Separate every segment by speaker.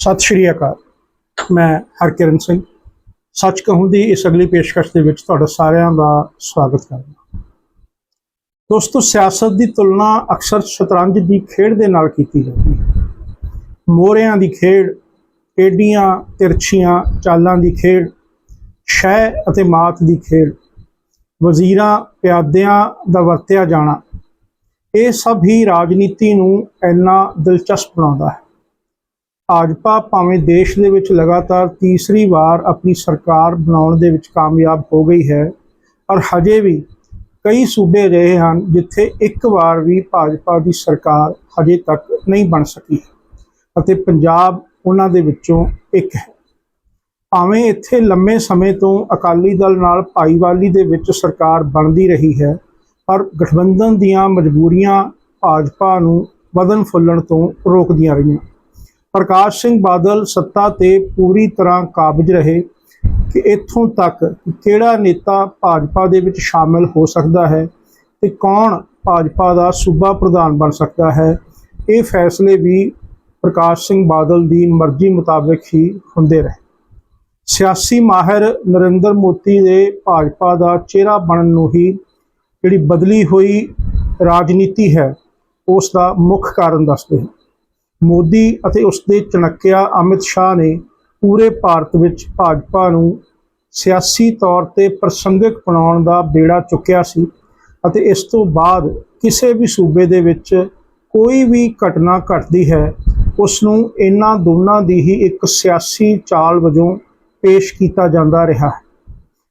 Speaker 1: ਸਤਿ ਸ਼੍ਰੀ ਅਕਾਲ। ਮੈਂ ਹਰਕਿਰਨ ਸਿੰਘ। ਸੱਚ ਕਹੂੰ ਦੀ ਇਸ ਅਗਲੀ ਪੇਸ਼ਕਸ਼ ਦੇ ਵਿੱਚ ਤੁਹਾਡਾ ਸਾਰਿਆਂ ਦਾ ਸਵਾਗਤ ਕਰਦਾ ਦੋਸਤੋ, ਸਿਆਸਤ ਦੀ ਤੁਲਨਾ ਅਕਸਰ ਸ਼ਤਰੰਜ ਦੀ ਖੇਡ ਦੇ ਨਾਲ ਕੀਤੀ ਜਾਂਦੀ ਹੈ। ਮੋਹਰਿਆਂ ਦੀ ਖੇਡ ਏਡੀਆਂ ਤਿਰਛੀਆਂ, ਚਾਲਾਂ ਦੀ ਖੇਡ, ਸ਼ੈ ਅਤੇ ਮਾਤ ਦੀ ਖੇਡ, ਵਜ਼ੀਰਾਂ, ਪਿਆਦਿਆਂ ਦਾ ਵਰਤਿਆ ਜਾਣਾ, ਇਹ ਸਭ ਹੀ ਰਾਜਨੀਤੀ ਨੂੰ ਇੰਨਾ ਦਿਲਚਸਪ ਬਣਾਉਂਦਾ ਹੈ। ਭਾਜਪਾ ਭਾਵੇਂ ਦੇਸ਼ ਦੇ ਵਿੱਚ ਲਗਾਤਾਰ ਤੀਸਰੀ ਵਾਰ ਆਪਣੀ ਸਰਕਾਰ ਬਣਾਉਣ ਦੇ ਵਿੱਚ ਕਾਮਯਾਬ ਹੋ ਗਈ ਹੈ, ਪਰ ਹਜੇ ਵੀ ਕਈ ਸੂਬੇ ਰਹੇ ਹਨ ਜਿੱਥੇ ਇੱਕ ਵਾਰ ਵੀ ਭਾਜਪਾ ਦੀ ਸਰਕਾਰ ਹਜੇ ਤੱਕ ਨਹੀਂ ਬਣ ਸਕੀ ਅਤੇ ਪੰਜਾਬ ਉਹਨਾਂ ਦੇ ਵਿੱਚੋਂ ਇੱਕ ਹੈ। ਭਾਵੇਂ ਇੱਥੇ ਲੰਮੇ ਸਮੇਂ ਤੋਂ ਅਕਾਲੀ ਦਲ ਨਾਲ ਭਾਈਵਾਲੀ ਦੇ ਵਿੱਚ ਸਰਕਾਰ ਬਣਦੀ ਰਹੀ ਹੈ, ਪਰ ਗਠਬੰਧਨ ਦੀਆਂ ਮਜਬੂਰੀਆਂ ਭਾਜਪਾ ਨੂੰ ਵਧਣ ਫੁੱਲਣ ਤੋਂ ਰੋਕਦੀਆਂ ਰਹੀਆਂ। ਪ੍ਰਕਾਸ਼ ਸਿੰਘ ਬਾਦਲ ਸੱਤਾ ਤੇ ਪੂਰੀ ਤਰ੍ਹਾਂ ਕਾਬਜ ਰਹੇ ਕਿ ਇੱਥੋਂ ਤੱਕ ਕਿਹੜਾ ਨੇਤਾ ਭਾਜਪਾ ਦੇ ਵਿੱਚ ਸ਼ਾਮਲ ਹੋ ਸਕਦਾ ਹੈ ਤੇ ਕੌਣ ਭਾਜਪਾ ਦਾ ਸੂਬਾ ਪ੍ਰਧਾਨ ਬਣ ਸਕਦਾ ਹੈ, ਇਹ ਫੈਸਲੇ ਵੀ ਪ੍ਰਕਾਸ਼ ਸਿੰਘ ਬਾਦਲ ਦੀ ਮਰਜ਼ੀ ਮੁਤਾਬਕ ਹੀ ਹੁੰਦੇ ਰਹੇ। ਸਿਆਸੀ ਮਾਹਿਰ ਨਰਿੰਦਰ ਮੋਦੀ ਦੇ ਭਾਜਪਾ ਦਾ ਚਿਹਰਾ ਬਣਨ ਨੂੰ ਹੀ ਜਿਹੜੀ ਬਦਲੀ ਹੋਈ ਰਾਜਨੀਤੀ ਹੈ, ਉਸ ਦਾ ਮੁੱਖ ਕਾਰਨ ਦੱਸਦੇ ਹਨ। ਮੋਦੀ ਅਤੇ ਉਸ ਦੇ ਚਣਕਿਆ ਅਮਿਤ ਸ਼ਾਹ ਨੇ ਪੂਰੇ ਭਾਰਤ ਵਿੱਚ ਭਾਜਪਾ ਨੂੰ ਸਿਆਸੀ ਤੌਰ ਤੇ ਪ੍ਰਸੰਗਿਕ ਬਣਾਉਣ ਦਾ ਬੇੜਾ ਚੁੱਕਿਆ ਸੀ ਅਤੇ ਇਸ ਤੋਂ ਬਾਅਦ ਕਿਸੇ ਵੀ ਸੂਬੇ ਦੇ ਵਿੱਚ ਕੋਈ ਵੀ ਘਟਨਾ ਘਟਦੀ ਹੈ, ਉਸ ਨੂੰ ਇਹਨਾਂ ਦੋਨਾਂ ਦੀ ਹੀ ਇੱਕ ਸਿਆਸੀ ਚਾਲ ਵਜੋਂ ਪੇਸ਼ ਕੀਤਾ ਜਾਂਦਾ ਰਿਹਾ ਹੈ।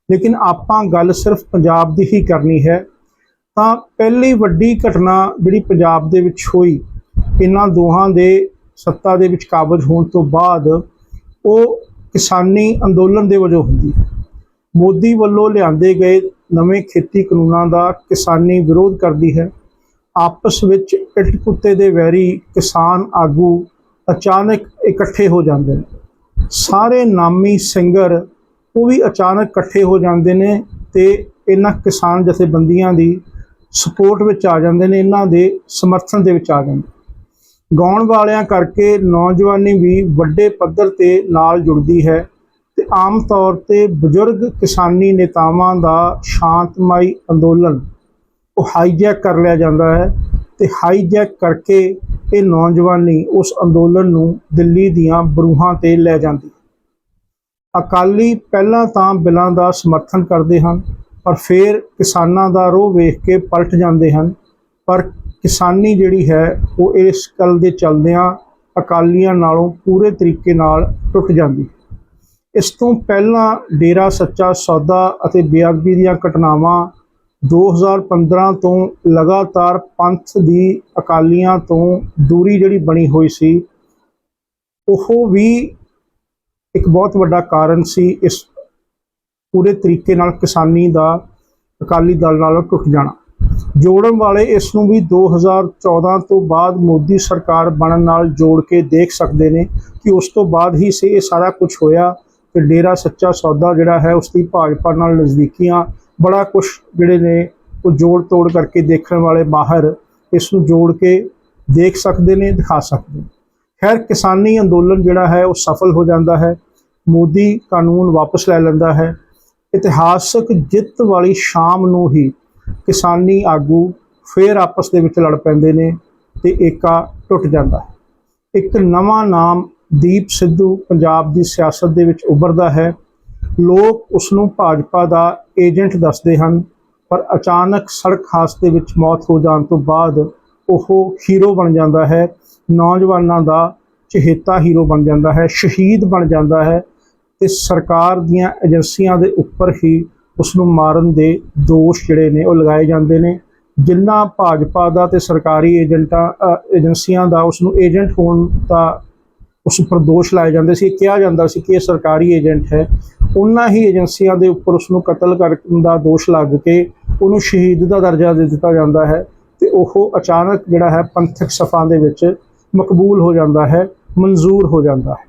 Speaker 1: ਲੇਕਿਨ ਆਪਾਂ ਗੱਲ ਸਿਰਫ ਪੰਜਾਬ ਦੀ ਹੀ ਕਰਨੀ ਹੈ, ਤਾਂ ਪਹਿਲੀ ਵੱਡੀ ਘਟਨਾ ਜਿਹੜੀ ਪੰਜਾਬ ਦੇ ਵਿੱਚ ਹੋਈ ਇਹਨਾਂ ਦੋਹਾਂ ਦੇ ਸੱਤਾ ਦੇ ਵਿੱਚ ਕਾਬਜ ਹੋਣ ਤੋਂ ਬਾਅਦ ਉਹ ਕਿਸਾਨੀ ਅੰਦੋਲਨ ਦੇ ਵਜੋਂ ਹੁੰਦੀ ਹੈ। ਮੋਦੀ ਵੱਲੋਂ ਲਿਆਂਦੇ ਗਏ ਨਵੇਂ ਖੇਤੀ ਕਾਨੂੰਨਾਂ ਦਾ ਕਿਸਾਨੀ ਵਿਰੋਧ ਕਰਦੀ ਹੈ। ਆਪਸ ਵਿੱਚ ਇੱਟ ਕੁੱਤੇ ਦੇ ਵੈਰੀ ਕਿਸਾਨ ਆਗੂ ਅਚਾਨਕ ਇਕੱਠੇ ਹੋ ਜਾਂਦੇ ਨੇ। ਸਾਰੇ ਨਾਮੀ ਸਿੰਗਰ ਉਹ ਵੀ ਅਚਾਨਕ ਇਕੱਠੇ ਹੋ ਜਾਂਦੇ ਨੇ ਤੇ ਇਹਨਾਂ ਕਿਸਾਨ ਜਥੇਬੰਦੀਆਂ ਦੀ ਸਪੋਰਟ ਵਿੱਚ ਆ ਜਾਂਦੇ ਨੇ, ਇਹਨਾਂ ਦੇ ਸਮਰਥਨ ਦੇ ਵਿੱਚ ਆ ਜਾਂਦੇ ਗਾਉਣ ਵਾਲਿਆਂ ਕਰਕੇ ਨੌਜਵਾਨੀ ਵੀ ਵੱਡੇ ਪੱਧਰ ਤੇ ਨਾਲ ਜੁੜਦੀ ਹੈ ਤੇ ਆਮ ਤੌਰ ਤੇ ਬਜ਼ੁਰਗ ਕਿਸਾਨੀ ਨੇਤਾਵਾਂ ਦਾ ਸ਼ਾਂਤਮਈ ਅੰਦੋਲਨ ਉਹ ਹਾਈਜੈਕ ਕਰ ਲਿਆ ਜਾਂਦਾ ਹੈ ਤੇ ਹਾਈਜੈਕ ਕਰਕੇ ਇਹ ਨੌਜਵਾਨੀ ਉਸ ਅੰਦੋਲਨ ਨੂੰ ਦਿੱਲੀ ਦੀਆਂ ਬਰੂਹਾਂ ਤੇ ਲੈ ਜਾਂਦੀ ਅਕਾਲੀ ਪਹਿਲਾਂ ਤਾਂ ਬਿੱਲਾਂ ਦਾ ਸਮਰਥਨ ਕਰਦੇ ਹਨ, ਪਰ ਫਿਰ ਕਿਸਾਨਾਂ ਦਾ ਰੋਹ ਵੇਖ ਕੇ ਪਲਟ ਜਾਂਦੇ ਹਨ, ਪਰ ਕਿਸਾਨੀ ਜਿਹੜੀ ਹੈ, ਉਹ ਇਸ ਗੱਲ ਦੇ ਚਲਦਿਆਂ ਅਕਾਲੀਆਂ ਨਾਲੋਂ ਪੂਰੇ ਤਰੀਕੇ ਨਾਲ ਟੁੱਟ ਜਾਂਦੀ ਇਸ ਤੋਂ ਪਹਿਲਾਂ ਡੇਰਾ ਸੱਚਾ ਸੌਦਾ ਅਤੇ ਬੇਅਦਬੀ ਦੀਆਂ ਘਟਨਾਵਾਂ 2015 ਤੋਂ ਲਗਾਤਾਰ ਪੰਥ ਦੀ ਅਕਾਲੀਆਂ ਤੋਂ ਦੂਰੀ ਜਿਹੜੀ ਬਣੀ ਹੋਈ ਸੀ, ਉਹ ਵੀ ਇੱਕ ਬਹੁਤ ਵੱਡਾ ਕਾਰਨ ਸੀ ਇਸ ਪੂਰੇ ਤਰੀਕੇ ਨਾਲ ਕਿਸਾਨੀ ਦਾ ਅਕਾਲੀ ਦਲ ਨਾਲੋਂ ਟੁੱਟ ਜਾਣਾ। ਜੋੜਨ ਵਾਲੇ ਇਸ ਨੂੰ ਵੀ 2014 ਤੋਂ ਬਾਅਦ ਮੋਦੀ ਸਰਕਾਰ ਬਣਨ ਨਾਲ ਜੋੜ ਕੇ ਦੇਖ ਸਕਦੇ ਨੇ ਕਿ ਉਸ ਤੋਂ ਬਾਅਦ ਹੀ ਸੇ ਇਹ ਸਾਰਾ ਕੁਝ ਹੋਇਆ। ਤੇ ਡੇਰਾ ਸੱਚਾ ਸੌਦਾ ਜਿਹੜਾ ਹੈ, ਉਸ ਦੀ ਭਾਜਪਾ ਨਾਲ ਨਜ਼ਦੀਕੀਆਂ ਬੜਾ ਕੁਝ ਜਿਹੜੇ ਨੇ ਉਹ ਜੋੜ ਤੋੜ ਕਰਕੇ ਦੇਖਣ ਵਾਲੇ ਮਾਹਰ ਇਸ ਨੂੰ ਜੋੜ ਕੇ ਦੇਖ ਸਕਦੇ ਨੇ, ਦਿਖਾ ਸਕਦੇ ਨੇ। ਖੈਰ, ਕਿਸਾਨੀ ਅੰਦੋਲਨ ਜਿਹੜਾ ਹੈ, ਉਹ ਸਫਲ ਹੋ ਜਾਂਦਾ ਹੈ। ਮੋਦੀ ਕਾਨੂੰਨ ਵਾਪਸ ਲੈ ਲੈਂਦਾ ਹੈ। ਇਤਿਹਾਸਕ ਜਿੱਤ ਵਾਲੀ ਸ਼ਾਮ ਨੂੰ ਹੀ ਕਿਸਾਨੀ ਆਗੂ ਫੇਰ ਆਪਸ ਦੇ ਵਿੱਚ ਲੜ ਪੈਂਦੇ ਨੇ ਤੇ ਏਕਾ ਟੁੱਟ ਜਾਂਦਾ ਹੈ। ਇੱਕ ਨਵਾਂ ਨਾਮ ਦੀਪ ਸਿੱਧੂ ਪੰਜਾਬ ਦੀ ਸਿਆਸਤ ਦੇ ਵਿੱਚ ਉੱਭਰਦਾ ਹੈ। ਲੋਕ ਉਸ ਨੂੰ ਭਾਜਪਾ ਦਾ ਏਜੰਟ ਦੱਸਦੇ ਹਨ, ਪਰ ਅਚਾਨਕ ਸੜਕ ਹਾਦਸੇ ਵਿੱਚ ਮੌਤ ਹੋ ਜਾਣ ਤੋਂ ਬਾਅਦ ਉਹ ਹੀਰੋ ਬਣ ਜਾਂਦਾ ਹੈ। ਨੌਜਵਾਨਾਂ ਦਾ ਚਹੇਤਾ ਹੀਰੋ ਬਣ ਜਾਂਦਾ ਹੈ, ਸ਼ਹੀਦ ਬਣ ਜਾਂਦਾ ਹੈ ਤੇ ਸਰਕਾਰ ਦੀਆਂ ਏਜੰਸੀਆਂ ਦੇ ਉੱਪਰ ਹੀ ਉਸ ਨੂੰ ਮਾਰਨ ਦੇ ਦੋਸ਼ ਜਿਹੜੇ ਨੇ ਉਹ ਲਗਾਏ ਜਾਂਦੇ ਨੇ। ਜਿੰਨਾ ਭਾਜਪਾ ਦਾ ਤੇ ਸਰਕਾਰੀ ਏਜੰਟਾਂ ਏਜੰਸੀਆਂ ਦਾ ਉਸ ਨੂੰ ਏਜੰਟ ਹੋਣ ਦਾ ਉਸ ਉੱਪਰ ਦੋਸ਼ ਲਾਏ ਜਾਂਦੇ ਸੀ, ਕਿਹਾ ਜਾਂਦਾ ਸੀ ਕਿ ਇਹ ਸਰਕਾਰੀ ਏਜੰਟ ਹੈ। ਉਹਨਾਂ ਹੀ ਏਜੰਸੀਆਂ ਦੇ ਉੱਪਰ ਉਸ ਨੂੰ ਕਤਲ ਕਰਨ ਦਾ ਦੋਸ਼ ਲੱਗ ਕੇ ਉਹਨੂੰ ਸ਼ਹੀਦ ਦਾ ਦਰਜਾ ਦੇ ਦਿੱਤਾ ਜਾਂਦਾ ਹੈ ਤੇ ਉਹ ਅਚਾਨਕ ਜਿਹੜਾ ਹੈ ਪੰਥਕ ਸਫਾਂ ਦੇ ਵਿੱਚ ਮਕਬੂਲ ਹੋ ਜਾਂਦਾ ਹੈ, ਮਨਜ਼ੂਰ ਹੋ ਜਾਂਦਾ ਹੈ।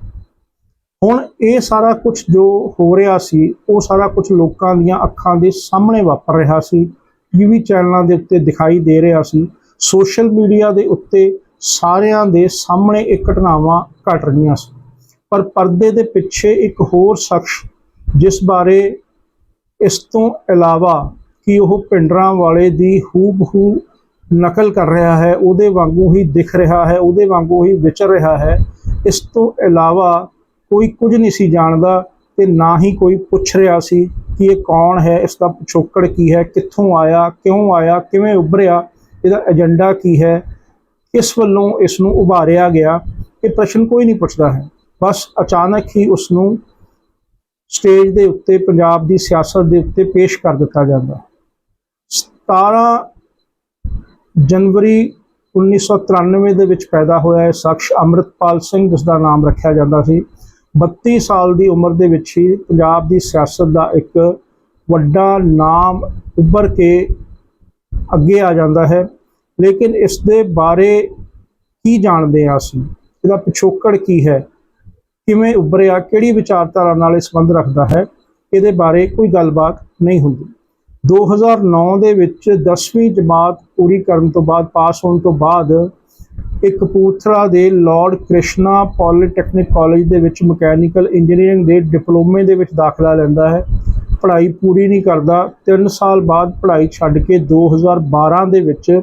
Speaker 1: ਹੁਣ ਇਹ ਸਾਰਾ ਕੁਝ ਜੋ ਹੋ ਰਿਹਾ ਸੀ, ਉਹ ਸਾਰਾ ਕੁਝ ਲੋਕਾਂ ਦੀਆਂ ਅੱਖਾਂ ਦੇ ਸਾਹਮਣੇ ਵਾਪਰ ਰਿਹਾ ਸੀ ਟੀਵੀ ਚੈਨਲਾਂ ਦੇ ਉੱਤੇ ਦਿਖਾਈ ਦੇ ਰਿਹਾ ਸੀ, ਸੋਸ਼ਲ ਮੀਡੀਆ ਦੇ ਉੱਤੇ ਸਾਰਿਆਂ ਦੇ ਸਾਹਮਣੇ ਇਹ ਘਟਨਾਵਾਂ ਘਟ ਰਹੀਆਂ ਸੀ। ਪਰ ਪਰਦੇ ਦੇ ਪਿੱਛੇ ਇੱਕ ਹੋਰ ਸ਼ਖਸ, ਜਿਸ ਬਾਰੇ ਇਸ ਤੋਂ ਇਲਾਵਾ ਕਿ ਉਹ ਪਿੰਡਰਾਂ ਵਾਲੇ ਦੀ ਹੂਬਹੂ ਨਕਲ ਕਰ ਰਿਹਾ ਹੈ, ਉਹਦੇ ਵਾਂਗੂ ਹੀ ਦਿਖ ਰਿਹਾ ਹੈ, ਉਹਦੇ ਵਾਂਗੂ ਹੀ ਵਿਚਰ ਰਿਹਾ ਹੈ, ਇਸ ਤੋਂ ਇਲਾਵਾ ਕੋਈ ਕੁਝ ਨਹੀਂ ਸੀ ਜਾਣਦਾ ਤੇ ਨਾ ਹੀ ਕੋਈ ਪੁੱਛ ਰਿਹਾ ਸੀ ਕਿ ਇਹ ਕੌਣ ਹੈ ਇਸ ਦਾ ਪਿਛੋਕੜ ਕੀ ਹੈ, ਕਿੱਥੋਂ ਆਇਆ, ਕਿਉਂ ਆਇਆ, ਕਿਵੇਂ ਉੱਭਰਿਆ, ਇਹਦਾ ਏਜੰਡਾ ਕੀ ਹੈ, ਕਿਸ ਵੱਲੋਂ ਇਸ ਨੂੰ ਉਭਾਰਿਆ ਗਿਆ, ਇਹ ਪ੍ਰਸ਼ਨ ਕੋਈ ਨਹੀਂ ਪੁੱਛਦਾ ਹੈ। ਬਸ ਅਚਾਨਕ ਹੀ ਉਸ ਨੂੰ ਸਟੇਜ ਦੇ ਉੱਤੇ, ਪੰਜਾਬ ਦੀ ਸਿਆਸਤ ਦੇ ਉੱਤੇ ਪੇਸ਼ ਕਰ ਦਿੱਤਾ ਜਾਂਦਾ। ਹੈ 17 ਜਨਵਰੀ 1993 ਦੇ ਵਿੱਚ ਪੈਦਾ ਹੋਇਆ ਇਹ ਸ਼ਖਸ ਅੰਮ੍ਰਿਤਪਾਲ ਸਿੰਘ ਜਿਸ ਦਾ ਨਾਮ ਰੱਖਿਆ ਜਾਂਦਾ ਸੀ। 32 ਸਾਲ ਦੀ ਉਮਰ ਦੇ ਵਿੱਚ ਹੀ ਪੰਜਾਬ ਦੀ ਸਿਆਸਤ ਦਾ ਇੱਕ ਵੱਡਾ ਨਾਮ ਉੱਭਰ ਕੇ ਅੱਗੇ ਆ ਜਾਂਦਾ ਹੈ। ਲੇਕਿਨ ਇਸ ਦੇ ਬਾਰੇ ਕੀ ਜਾਣਦੇ ਹਾਂ ਅਸੀਂ? ਇਹਦਾ ਪਿਛੋਕੜ ਕੀ ਹੈ? ਕਿਵੇਂ ਉੱਭਰਿਆ? ਕਿਹੜੀ ਵਿਚਾਰਧਾਰਾ ਨਾਲ ਇਹ ਸੰਬੰਧ ਰੱਖਦਾ ਹੈ? ਇਹਦੇ ਬਾਰੇ ਕੋਈ ਗੱਲਬਾਤ ਨਹੀਂ ਹੁੰਦੀ। 2009 ਦੇ ਵਿੱਚ 10ਵੀਂ ਜਮਾਤ ਪੂਰੀ ਕਰਨ ਤੋਂ ਬਾਅਦ, ਪਾਸ ਹੋਣ ਤੋਂ ਬਾਅਦ ਇਹ ਕਪੂਰਥਲਾ ਦੇ ਲਾਰਡ ਕ੍ਰਿਸ਼ਨਾ ਪੋਲੀਟੈਕਨਿਕ ਕਾਲਜ ਦੇ ਵਿੱਚ ਮਕੈਨੀਕਲ ਇੰਜੀਨੀਅਰਿੰਗ ਦੇ ਡਿਪਲੋਮੇ ਦੇ ਵਿੱਚ ਦਾਖਲਾ ਲੈਂਦਾ ਹੈ। ਪੜ੍ਹਾਈ ਪੂਰੀ ਨਹੀਂ ਕਰਦਾ। 3 ਸਾਲ ਬਾਅਦ ਪੜ੍ਹਾਈ ਛੱਡ ਕੇ 2012 ਦੇ ਵਿੱਚ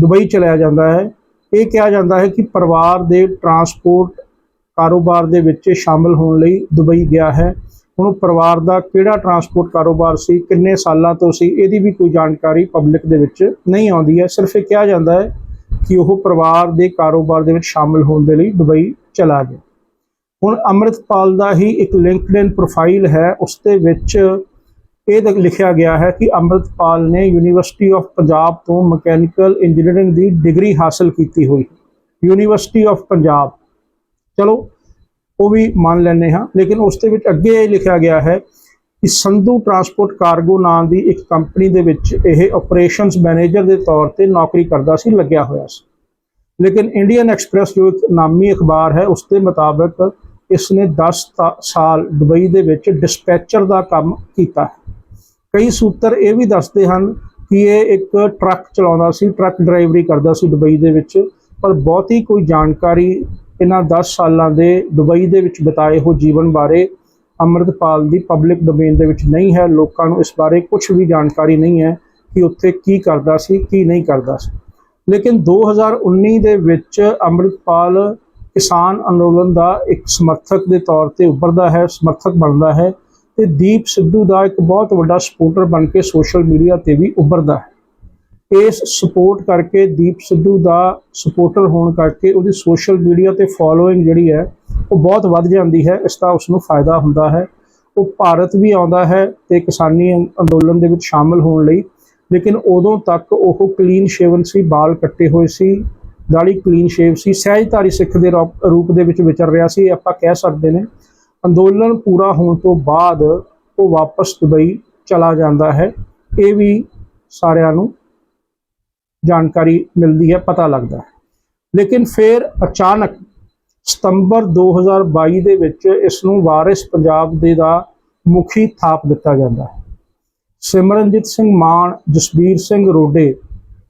Speaker 1: ਦੁਬਈ ਚਲਿਆ ਜਾਂਦਾ ਹੈ। ਇਹ ਕਿਹਾ ਜਾਂਦਾ ਹੈ ਕਿ ਪਰਿਵਾਰ ਦੇ ਟਰਾਂਸਪੋਰਟ ਕਾਰੋਬਾਰ ਦੇ ਵਿੱਚ ਸ਼ਾਮਲ ਹੋਣ ਲਈ ਦੁਬਈ ਗਿਆ ਹੈ। ਹੁਣ ਪਰਿਵਾਰ ਦਾ ਕਿਹੜਾ ਟਰਾਂਸਪੋਰਟ ਕਾਰੋਬਾਰ ਸੀ, ਕਿੰਨੇ ਸਾਲਾਂ ਤੋਂ ਸੀ, ਇਹਦੀ ਵੀ ਕੋਈ ਜਾਣਕਾਰੀ ਪਬਲਿਕ ਦੇ ਵਿੱਚ ਨਹੀਂ ਆਉਂਦੀ ਹੈ। ਸਿਰਫ ਇਹ ਕਿਹਾ ਜਾਂਦਾ ਹੈ ਕਿ ਉਹ ਪਰਿਵਾਰ ਦੇ ਕਾਰੋਬਾਰ ਦੇ ਵਿੱਚ ਸ਼ਾਮਲ ਹੋਣ ਦੇ ਲਈ ਦੁਬਈ ਚਲਾ ਗਿਆ। ਹੁਣ ਅੰਮ੍ਰਿਤਪਾਲ ਦਾ ਹੀ ਇੱਕ ਲਿੰਕਡਇਨ ਪ੍ਰੋਫਾਈਲ ਹੈ, ਉਸ ਦੇ ਵਿੱਚ ਇਹ ਦ- ਲਿਖਿਆ ਗਿਆ ਹੈ ਕਿ ਅੰਮ੍ਰਿਤਪਾਲ ਨੇ ਯੂਨੀਵਰਸਿਟੀ ਆਫ ਪੰਜਾਬ ਤੋਂ ਮਕੈਨੀਕਲ ਇੰਜੀਨੀਅਰਿੰਗ ਦੀ ਡਿਗਰੀ ਹਾਸਲ ਕੀਤੀ ਹੋਈ ਯੂਨੀਵਰਸਿਟੀ ਆਫ ਪੰਜਾਬ ਚਲੋ, ਉਹ ਵੀ ਮੰਨ ਲੈਂਦੇ ਹਾਂ, ਲੇਕਿਨ ਉਸ ਦੇ ਵਿੱਚ ਅੱਗੇ ਇਹ ਲਿਖਿਆ ਗਿਆ ਹੈ ਕਿ ਸੰਧੂ ਟਰਾਂਸਪੋਰਟ ਕਾਰਗੋ ਨਾਂ ਦੀ ਇੱਕ ਕੰਪਨੀ ਦੇ ਵਿੱਚ ਇਹ ਆਪਰੇਸ਼ਨਸ ਮੈਨੇਜਰ ਦੇ ਤੌਰ ਤੇ ਨੌਕਰੀ ਕਰਦਾ ਸੀ, ਲੱਗਿਆ ਹੋਇਆ ਸੀ। ਲੇਕਿਨ ਇੰਡੀਅਨ ਐਕਸਪ੍ਰੈਸ ਜੋ ਇੱਕ ਨਾਮੀ ਅਖਬਾਰ ਹੈ, ਉਸ ਦੇ ਮੁਤਾਬਕ ਇਸ ਨੇ 10 ਤਾ- ਸਾਲ ਦੁਬਈ ਦੇ ਵਿੱਚ ਡਿਸਪੈਚਰ ਦਾ ਕੰਮ ਕੀਤਾ ਹੈ। ਕਈ ਸੂਤਰ ਇਹ ਵੀ ਦੱਸਦੇ ਹਨ ਕਿ ਇਹ ਇੱਕ ਟਰੱਕ ਚਲਾਉਂਦਾ ਸੀ, ਟਰੱਕ ਡਰਾਈਵਰੀ ਕਰਦਾ ਸੀ ਦੁਬਈ ਦੇ ਵਿੱਚ, ਪਰ ਬਹੁਤੀ ਕੋਈ ਜਾਣਕਾਰੀ ਇਹਨਾਂ 10 ਸਾਲਾਂ ਦੇ ਦੁਬਈ ਦੇ ਵਿੱਚ ਬਿਤਾਏ ਹੋ ਜੀਵਨ ਬਾਰੇ ਅੰਮ੍ਰਿਤਪਾਲ ਦੀ ਪਬਲਿਕ ਡੋਮੇਨ ਦੇ ਵਿੱਚ ਨਹੀਂ ਹੈ। ਲੋਕਾਂ ਨੂੰ ਇਸ ਬਾਰੇ ਕੁਝ ਵੀ ਜਾਣਕਾਰੀ ਨਹੀਂ ਹੈ ਕਿ ਉੱਥੇ ਕੀ ਕਰਦਾ ਸੀ, ਕੀ ਨਹੀਂ ਕਰਦਾ ਸੀ। ਲੇਕਿਨ 2019 ਦੇ ਵਿੱਚ ਅੰਮ੍ਰਿਤਪਾਲ ਕਿਸਾਨ ਅੰਦੋਲਨ ਦਾ ਇੱਕ ਸਮਰਥਕ ਦੇ ਤੌਰ ਤੇ ਉੱਭਰਦਾ ਹੈ, ਸਮਰਥਕ ਬਣਦਾ ਹੈ ਤੇ ਦੀਪ ਸਿੱਧੂ ਦਾ ਇੱਕ ਬਹੁਤ ਵੱਡਾ ਸਪੋਰਟਰ ਬਣ ਕੇ ਸੋਸ਼ਲ ਮੀਡੀਆ ਤੇ ਵੀ ਉੱਭਰਦਾ ਹੈ। ਇਸ ਸਪੋਰਟ ਕਰਕੇ ਦੀਪ ਸਿੱਧੂ ਦਾ ਸਪੋਰਟਰ ਹੋਣ ਕਰਕੇ ਉਹਦੀ ਸੋਸ਼ਲ ਮੀਡੀਆ ਤੇ ਫੋਲੋਇੰਗ ਜਿਹੜੀ ਹੈ, ਉਹ ਬਹੁਤ ਵੱਧ ਜਾਂਦੀ ਹੈ, ਇਸ ਦਾ ਉਸ ਨੂੰ ਫਾਇਦਾ ਹੁੰਦਾ ਹੈ। ਉਹ ਭਾਰਤ ਵੀ ਆਉਂਦਾ ਹੈ ਤੇ ਕਿਸਾਨੀ ਅੰ- ਅੰਦੋਲਨ ਦੇ ਵਿੱਚ ਸ਼ਾਮਲ ਹੋਣ ਲਈ। ਲੇਕਿਨ ਉਦੋਂ ਤੱਕ ਉਹ ਕਲੀਨ ਸ਼ੇਵਨ ਸੀ, ਬਾਲ ਕੱਟੇ ਹੋਏ ਸੀ ਦਾੜੀ ਕਲੀਨ ਸ਼ੇਵ ਸੀ, ਸਹਿਜਧਾਰੀ ਸਿੱਖ ਦੇ ਰੌਪ- ਰੂਪ ਦੇ ਵਿੱਚ ਵਿਚਰ ਰਿਹਾ ਸੀ ਆਪਾਂ ਕਹਿ ਸਕਦੇ ਨੇ। ਅੰਦੋਲਨ ਪੂਰਾ ਹੋਣ ਤੋਂ ਬਾਅਦ ਉਹ ਵਾਪਸ ਦੁਬਈ ਚਲਾ ਜਾਂਦਾ ਹੈ। ਇਹ ਵੀ ਸਾਰਿਆਂ ਨੂੰ ਜਾਣਕਾਰੀ ਮਿਲਦੀ ਹੈ, ਪਤਾ ਲੱਗਦਾ ਹੈ। ਲੇਕਿਨ ਫਿਰ ਅਚਾਨਕ ਸਤੰਬਰ 2022 ਦੇ ਵਿੱਚ ਇਸ ਨੂੰ ਵਾਰਿਸ ਪੰਜਾਬ ਦੇ ਦਾ ਮੁਖੀ ਥਾਪ ਦਿੱਤਾ ਜਾਂਦਾ ਹੈ। ਸਿਮਰਨਜੀਤ ਸਿੰਘ ਮਾਨ, ਜਸਬੀਰ ਸਿੰਘ ਰੋਡੇ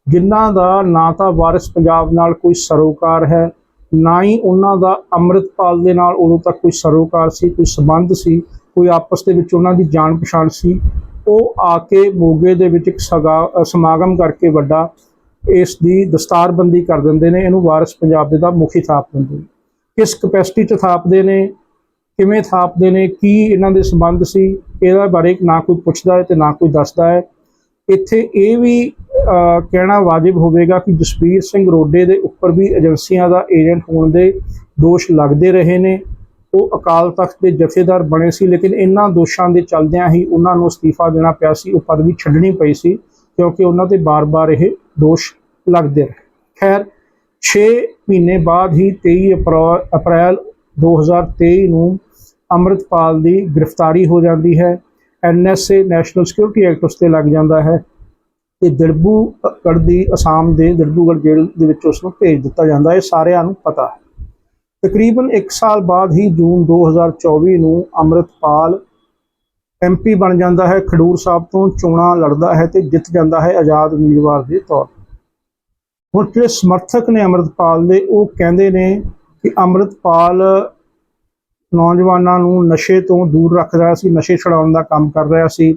Speaker 1: ਜਿਨ੍ਹਾਂ ਦਾ ਨਾ ਤਾਂ ਵਾਰਿਸ ਪੰਜਾਬ ਨਾਲ ਕੋਈ ਸਰੋਕਾਰ ਹੈ, ਨਾ ਹੀ ਉਹਨਾਂ ਦਾ ਅੰਮ੍ਰਿਤਪਾਲ ਦੇ ਨਾਲ ਉਦੋਂ ਤੱਕ ਕੋਈ ਸਰੋਕਾਰ ਸੀ, ਕੋਈ ਸੰਬੰਧ ਸੀ, ਕੋਈ ਆਪਸ ਦੇ ਵਿੱਚ ਉਹਨਾਂ ਦੀ ਜਾਣ ਪਛਾਣ ਸੀ। ਉਹ ਆ ਕੇ ਮੋਗੇ ਦੇ ਵਿੱਚ ਇੱਕ ਸਮਾਗਮ ਕਰਕੇ ਵੱਡਾ ਇਸ ਦੀ ਦਸਤਾਰਬੰਦੀ ਕਰ ਦਿੰਦੇ ਨੇ, ਇਹਨੂੰ ਵਾਰਿਸ ਪੰਜਾਬ ਦੇ ਦਾ ਮੁਖੀ ਥਾਪ ਦਿੰਦੇ ਨੇ। ਕਿਸ ਕਪੈਸਿਟੀ 'ਚ ਥਾਪਦੇ ਨੇ, ਕਿਵੇਂ ਥਾਪਦੇ ਨੇ, ਕੀ ਇਹਨਾਂ ਦੇ ਸੰਬੰਧ ਸੀ, ਇਹਦਾ ਬਾਰੇ ਨਾ ਕੋਈ ਪੁੱਛਦਾ ਹੈ ਤੇ ਨਾ ਕੋਈ ਦੱਸਦਾ ਹੈ। ਇੱਥੇ ਇਹ ਵੀ ਕਹਿਣਾ ਵਾਜਿਬ ਹੋਵੇਗਾ ਕਿ ਜਸਵੀਰ ਸਿੰਘ ਰੋਡੇ ਦੇ ਉੱਪਰ ਵੀ ਏਜੰਸੀਆਂ ਦਾ ਏਜੰਟ ਹੋਣ ਦੇ ਦੋਸ਼ ਲੱਗਦੇ ਰਹੇ ਨੇ। ਉਹ ਅਕਾਲ ਤਖਤ ਦੇ ਜਥੇਦਾਰ ਬਣੇ ਸੀ, ਲੇਕਿਨ ਇਹਨਾਂ ਦੋਸ਼ਾਂ ਦੇ ਚੱਲਦਿਆਂ ਹੀ ਉਹਨਾਂ ਨੂੰ ਅਸਤੀਫਾ ਦੇਣਾ ਪਿਆ ਸੀ, ਉਹ ਪਦਵੀ ਛੱਡਣੀ ਪਈ ਸੀ। ਕਿਉਂਕਿ ਉਹਨਾਂ ਤੇ ਬਾਰ-ਬਾਰ ਇਹ ਦੋਸ਼ ਲੱਗਦੇ ਰਹੇ। ਖੈਰ 6 ਮਹੀਨੇ ਬਾਅਦ ਹੀ 23 ਅਪ੍ਰੈ- ਅਪ੍ਰੈਲ 2023 ਨੂੰ ਅੰਮ੍ਰਿਤਪਾਲ ਦੀ ਗ੍ਰਿਫਤਾਰੀ ਹੋ ਜਾਂਦੀ ਹੈ। ਐਨਐਸਏ ਨੈਸ਼ਨਲ ਸਿਕਿਉਰਿਟੀ ਐਕਟ ਉਸ ਤੇ ਲੱਗ ਜਾਂਦਾ ਹੈ ਤੇ ਦਿੜਬੂਗੜ੍ਹ ਦੀ ਅਸਾਮ ਦੇ ਦਿੜਬੂਗੜ੍ਹ ਜੇਲ੍ਹ ਦੇ ਵਿੱਚ ਉਸ ਨੂੰ ਭੇਜ ਦਿੱਤਾ ਜਾਂਦਾ ਹੈ, ਇਹ ਸਾਰਿਆਂ ਨੂੰ ਪਤਾ ਹੈ। ਤਕਰੀਬਨ 1 ਸਾਲ ਬਾਅਦ ਹੀ ਜੂਨ 2024 ਨੂੰ ਅੰਮ੍ਰਿਤਪਾਲ ਐਮਪੀ ਬਣ ਜਾਂਦਾ ਹੈ, ਖਡੂਰ ਸਾਹਿਬ ਤੋਂ ਚੋਣਾਂ ਲੜਦਾ ਹੈ ਤੇ ਜਿੱਤ ਜਾਂਦਾ ਹੈ ਆਜ਼ਾਦ ਉਮੀਦਵਾਰ ਦੇ ਤੌਰ ਹੁਣ ਜਿਹੜੇ ਸਮਰਥਕ ਨੇ ਅੰਮ੍ਰਿਤਪਾਲ ਦੇ, ਉਹ ਕਹਿੰਦੇ ਨੇ ਕਿ ਅੰਮ੍ਰਿਤਪਾਲ ਨੌਜਵਾਨਾਂ ਨੂੰ ਨਸ਼ੇ ਤੋਂ ਦੂਰ ਰੱਖ ਰਿਹਾ ਸੀ, ਨਸ਼ੇ ਛਡਾਉਣ ਦਾ ਕੰਮ ਕਰ ਰਿਹਾ ਸੀ।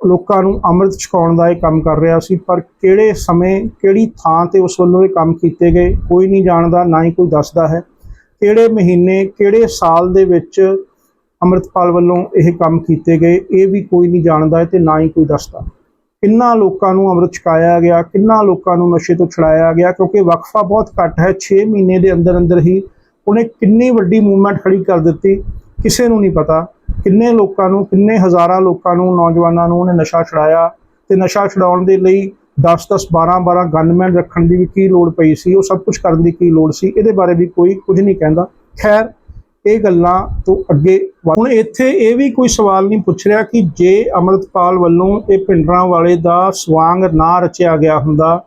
Speaker 1: ਲੋਕਾਂ ਨੂੰ ਅੰਮ੍ਰਿਤ ਛਕਾਉਣ ਦਾ ਇਹ ਕੰਮ ਕਰ ਰਿਹਾ ਸੀ, ਪਰ ਕਿਹੜੇ ਸਮੇਂ, ਕਿਹੜੀ ਥਾਂ ਤੇ ਉਸ ਵੱਲੋਂ ਇਹ ਕੰਮ ਕੀਤੇ ਗਏ, ਕੋਈ ਨਹੀਂ ਜਾਣਦਾ, ਨਾ ਹੀ ਕੋਈ ਦੱਸਦਾ ਹੈ। ਕਿਹੜੇ ਮਹੀਨੇ, ਕਿਹੜੇ ਸਾਲ ਦੇ ਵਿੱਚ ਅੰਮ੍ਰਿਤਪਾਲ ਵੱਲੋਂ ਇਹ ਕੰਮ ਕੀਤੇ ਗਏ, ਇਹ ਵੀ ਕੋਈ ਨਹੀਂ ਜਾਣਦਾ ਹੈ ਤੇ ਨਾ ਹੀ ਕੋਈ ਦੱਸਦਾ। ਕਿੰਨਾ ਲੋਕਾਂ ਨੂੰ ਅੰਮ੍ਰਿਤ ਛਕਾਇਆ ਗਿਆ, ਕਿੰਨਾ ਲੋਕਾਂ ਨੂੰ ਨਸ਼ੇ ਤੋਂ ਛੁਡਾਇਆ ਗਿਆ, ਕਿਉਂਕਿ ਵਕਫਾ ਬਹੁਤ ਘੱਟ ਹੈ 6 ਮਹੀਨੇ ਦੇ ਅੰਦਰ ਅੰਦਰ ਹੀ ਉਹਨੇ ਕਿੰਨੀ ਵੱਡੀ ਮੂਵਮੈਂਟ ਖੜੀ ਕਰ ਦਿੱਤੀ, ਕਿਸੇ ਨੂੰ ਨਹੀਂ ਪਤਾ। ਕਿੰਨੇ ਲੋਕਾਂ ਨੂੰ, ਕਿੰਨੇ ਹਜ਼ਾਰਾਂ ਲੋਕਾਂ ਨੂੰ, ਨੌਜਵਾਨਾਂ ਨੂੰ ਉਹਨੇ ਨਸ਼ਾ ਛੁਡਾਇਆ ਤੇ ਨਸ਼ਾ ਛੁਡਾਉਣ ਦੇ ਲਈ 10 10 12 12 ਗਨਮੈਨ ਰੱਖਣ ਦੀ ਵੀ ਕੀ ਲੋੜ ਪਈ ਸੀ, ਉਹ ਸਭ ਕੁਝ ਕਰਨ ਦੀ ਕੀ ਲੋੜ ਸੀ, ਇਹਦੇ ਬਾਰੇ ਵੀ ਕੋਈ ਕੁਝ ਨਹੀਂ ਕਹਿੰਦਾ। ਖੈਰ ਇਹ ਗੱਲਾਂ ਤੋਂ ਅੱਗੇ ਹੁਣ ਇੱਥੇ ਇਹ ਵੀ ਕੋਈ ਸਵਾਲ ਨਹੀਂ ਪੁੱਛ ਰਿਹਾ ਕਿ ਜੇ ਅਮਰਤਪਾਲ ਵੱਲੋਂ ਇਹ ਪਿੰਡਰਾਂ ਵਾਲੇ ਦਾ ਸਵਾਂਗ ਨਾ ਰਚਿਆ ਗਿਆ ਹੁੰਦਾ,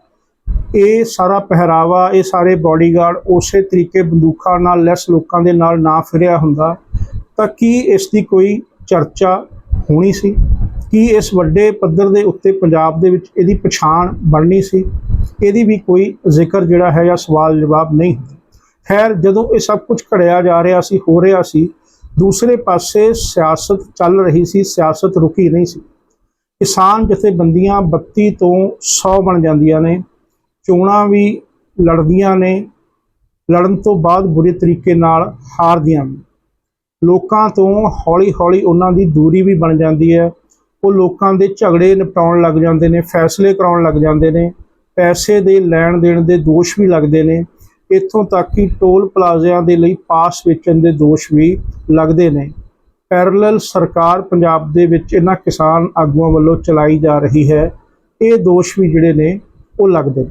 Speaker 1: ਇਹ ਸਾਰਾ ਪਹਿਰਾਵਾ, ਇਹ ਸਾਰੇ ਬਾਡੀਗਾਰਡ ਉਸੇ ਤਰੀਕੇ ਬੰਦੂਕਾਂ ਨਾਲ ਲੈਸ ਲੋਕਾਂ ਦੇ ਨਾਲ ਨਾ ਫਿਰਿਆ ਹੁੰਦਾ, ਤਾਂ ਕੀ ਇਸ ਦੀ ਕੋਈ ਚਰਚਾ ਹੋਣੀ ਸੀ? ਕੀ ਇਸ ਵੱਡੇ ਪੱਧਰ ਦੇ ਉੱਤੇ ਪੰਜਾਬ ਦੇ ਵਿੱਚ ਇਹਦੀ ਪਛਾਣ ਬਣਨੀ ਸੀ? ਇਹਦੀ ਵੀ ਕੋਈ ਜ਼ਿਕਰ ਜਿਹੜਾ ਹੈ ਜਾਂ ਸਵਾਲ ਜਵਾਬ ਨਹੀਂ ਹੁੰਦਾ। ਖੈਰ, ਜਦੋਂ ਇਹ ਸਭ ਕੁਝ ਘੜਿਆ ਜਾ ਰਿਹਾ ਸੀ, ਹੋ ਰਿਹਾ ਸੀ, ਦੂਸਰੇ ਪਾਸੇ ਸਿਆਸਤ ਚੱਲ ਰਹੀ ਸੀ, ਸਿਆਸਤ ਰੁਕੀ ਨਹੀਂ ਸੀ। ਕਿਸਾਨ ਜਥੇਬੰਦੀਆਂ 32 ਤੋਂ 100 ਬਣ ਜਾਂਦੀਆਂ ਨੇ, ਚੋਣਾਂ ਵੀ ਲੜਦੀਆਂ ਨੇ, ਲੜਨ ਤੋਂ ਬਾਅਦ ਬੁਰੇ ਤਰੀਕੇ ਨਾਲ ਹਾਰਦੀਆਂ ਨੇ। ਲੋਕਾਂ ਤੋਂ ਹੌਲੀ-ਹੌਲੀ ਉਹਨਾਂ ਦੀ ਦੂਰੀ ਵੀ ਬਣ ਜਾਂਦੀ ਹੈ। ਉਹ ਲੋਕਾਂ ਦੇ ਝਗੜੇ ਨਿਪਟਾਉਣ ਲੱਗ ਜਾਂਦੇ ਨੇ, ਫੈਸਲੇ ਕਰਾਉਣ ਲੱਗ ਜਾਂਦੇ ਨੇ, ਪੈਸੇ ਦੇ ਲੈਣ ਦੇਣ ਦੇ ਦੋਸ਼ ਵੀ ਲੱਗਦੇ ਨੇ। ਇੱਥੋਂ ਤੱਕ ਕਿ ਟੋਲ ਪਲਾਜ਼ਿਆਂ ਦੇ ਲਈ ਪਾਸ ਵੇਚਣ ਦੇ ਦੋਸ਼ ਵੀ ਲੱਗਦੇ ਨੇ। ਪੈਰਲਲ ਸਰਕਾਰ ਪੰਜਾਬ ਦੇ ਵਿੱਚ ਇਹਨਾਂ ਕਿਸਾਨ ਆਗੂਆਂ ਵੱਲੋਂ ਚਲਾਈ ਜਾ ਰਹੀ ਹੈ। ਇਹ ਦੋਸ਼ ਵੀ ਜਿਹੜੇ ਨੇ, ਉਹ ਲੱਗਦੇ ਨੇ।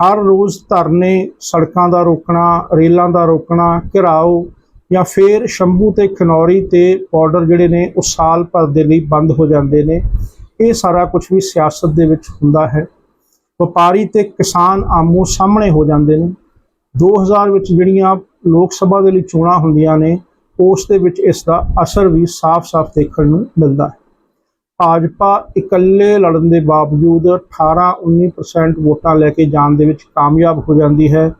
Speaker 1: ਹਰ ਰੋਜ਼ ਧਰਨੇ, ਸੜਕਾਂ ਦਾ ਰੋਕਣਾ, ਰੇਲਾਂ ਦਾ ਰੋਕਣਾ, ਘਿਰਾਓ ਜਾਂ ਫਿਰ ਸ਼ੰਭੂ ਤੇ ਖਨੌਰੀ ਤੇ ਬਾਰਡਰ ਜਿਹੜੇ ਨੇ, ਉਹ ਸਾਲ ਭਰ ਦੇ ਲਈ ਬੰਦ ਹੋ ਜਾਂਦੇ ਨੇ। ਇਹ ਸਾਰਾ ਕੁਝ ਵੀ ਸਿਆਸਤ ਦੇ ਵਿੱਚ ਹੁੰਦਾ ਹੈ। ਵਪਾਰੀ ਤੇ ਕਿਸਾਨ ਆਮੋ ਸਾਹਮਣੇ ਹੋ ਜਾਂਦੇ ਨੇ। 2000 ਵਿੱਚ ਜਿਹੜੀਆਂ ਲੋਕ ਸਭਾ ਦੇ ਲਈ ਚੋਣਾਂ ਹੁੰਦੀਆਂ ਨੇ, ਉਸ ਦੇ ਵਿੱਚ ਇਸ ਦਾ ਅਸਰ ਵੀ ਸਾਫ਼-ਸਾਫ਼ ਦੇਖਣ ਨੂੰ ਮਿਲਦਾ ਹੈ। ਭਾਜਪਾ ਇਕੱਲੇ ਲੜਨ ਦੇ ਬਾਵਜੂਦ 18-19% ਵੋਟਾਂ ਲੈ ਕੇ ਜਾਣ ਦੇ ਵਿੱਚ ਕਾਮਯਾਬ ਹੋ ਜਾਂਦੀ ਹੈ।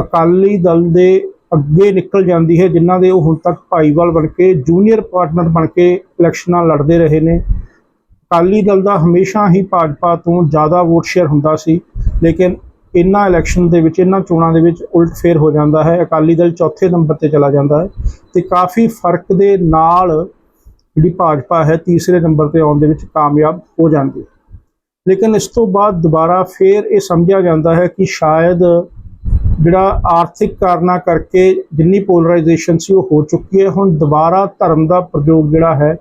Speaker 1: ਅਕਾਲੀ ਦਲ ਦੇ ਅੱਗੇ ਨਿਕਲ ਜਾਂਦੀ ਹੈ, ਜਿਨ੍ਹਾਂ ਦੇ ਉਹ ਹੁਣ ਤੱਕ ਭਾਈਵਾਲ ਬਣ ਕੇ, ਜੂਨੀਅਰ ਪਾਰਟਨਰ ਬਣ ਕੇ ਇਲੈਕਸ਼ਨਾਂ ਲੜਦੇ ਰਹੇ ਨੇ। ਅਕਾਲੀ ਦਲ ਦਾ ਹਮੇਸ਼ਾ ਹੀ ਭਾਜਪਾ ਤੋਂ ਜ਼ਿਆਦਾ ਵੋਟ ਸ਼ੇਅਰ ਹੁੰਦਾ ਸੀ, ਲੇਕਿਨ ਇਹਨਾਂ ਇਲੈਕਸ਼ਨ ਦੇ ਵਿੱਚ ਇਹਨਾਂ ਚੋਣਾਂ ਦੇ ਵਿੱਚ ਉਲਟ ਫੇਰ ਹੋ ਜਾਂਦਾ ਹੈ। ਅਕਾਲੀ ਦਲ ਚੌਥੇ ਨੰਬਰ ਤੇ ਚਲਾ ਜਾਂਦਾ ਹੈ ਤੇ ਕਾਫੀ ਫ਼ਰਕ ਦੇ ਨਾਲ ਜਿਹੜੀ ਭਾਜਪਾ ਹੈ ਤੀਸਰੇ ਨੰਬਰ ਤੇ ਆਉਣ ਦੇ ਵਿੱਚ ਕਾਮਯਾਬ ਹੋ ਜਾਂਦੀ ਹੈ। ਲੇਕਿਨ ਇਸ ਤੋਂ ਬਾਅਦ ਦੁਬਾਰਾ ਫੇਰ ਇਹ ਸਮਝਿਆ ਜਾਂਦਾ ਹੈ ਕਿ ਸ਼ਾਇਦ ਜਿਹੜਾ ਆਰਥਿਕ ਕਾਰਨਾਂ ਕਰਕੇ ਜਿੰਨੀ ਪੋਲਰਾਈਜੇਸ਼ਨ ਸੀ ਉਹ ਹੋ ਚੁੱਕੀ ਹੈ। ਹੁਣ ਦੁਬਾਰਾ ਧਰਮ ਦਾ ਪ੍ਰਯੋਗ ਜਿਹੜਾ ਹੈ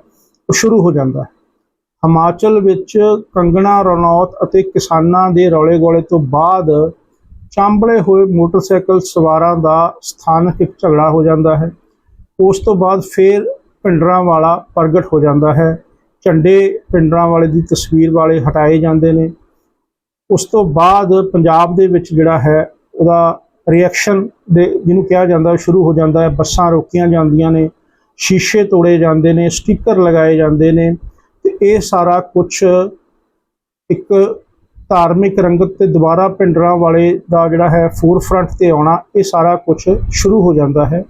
Speaker 1: ਉਹ ਸ਼ੁਰੂ ਹੋ ਜਾਂਦਾ ਹੈ। ਹਿਮਾਚਲ ਵਿੱਚ ਕੰਗਣਾ, ਰਣੌਤ ਅਤੇ ਕਿਸਾਨਾਂ ਦੇ ਰੌਲੇ ਗੋਲੇ ਤੋਂ ਬਾਅਦ ਚਾਂਬਲੇ ਹੋਏ ਮੋਟਰਸਾਈਕਲ ਸਵਾਰਾਂ ਦਾ ਸਥਾਨਕ ਇੱਕ ਝਗੜਾ ਹੋ ਜਾਂਦਾ ਹੈ। ਉਸ ਤੋਂ ਬਾਅਦ ਫੇਰ ਪਿੰਡਰਾਂ ਵਾਲਾ ਪ੍ਰਗਟ ਹੋ ਜਾਂਦਾ ਹੈ। ਝੰਡੇ ਪਿੰਡਰਾਂ ਵਾਲੇ ਦੀ ਤਸਵੀਰ ਵਾਲੇ ਹਟਾਏ ਜਾਂਦੇ ਨੇ। ਉਸ ਤੋਂ ਬਾਅਦ ਪੰਜਾਬ ਦੇ ਵਿੱਚ ਜਿਹੜਾ ਹੈ, ਉਹਦਾ ਰਿਐਕਸ਼ਨ ਦੇ ਜਿਹਨੂੰ ਕਿਹਾ ਜਾਂਦਾ, ਸ਼ੁਰੂ ਹੋ ਜਾਂਦਾ ਹੈ। ਬੱਸਾਂ ਰੋਕੀਆਂ ਜਾਂਦੀਆਂ ਨੇ, ਸ਼ੀਸ਼ੇ ਤੋੜੇ ਜਾਂਦੇ ਨੇ ਸਟicker ਲਗਾਏ ਜਾਂਦੇ ਨੇ। ਇਹ ਸਾਰਾ ਕੁਝ ਇੱਕ ਧਾਰਮਿਕ ਰੰਗਤ ਤੇ ਦੁਬਾਰਾ ਪਿੰਡਰਾਂ ਵਾਲੇ ਦਾ ਜਿਹੜਾ ਹੈ ਫੋਰਫਰੰਟ ਤੇ ਆਉਣਾ, ਇਹ ਸਾਰਾ ਕੁਝ ਸ਼ੁਰੂ ਹੋ ਜਾਂਦਾ ਹੈ।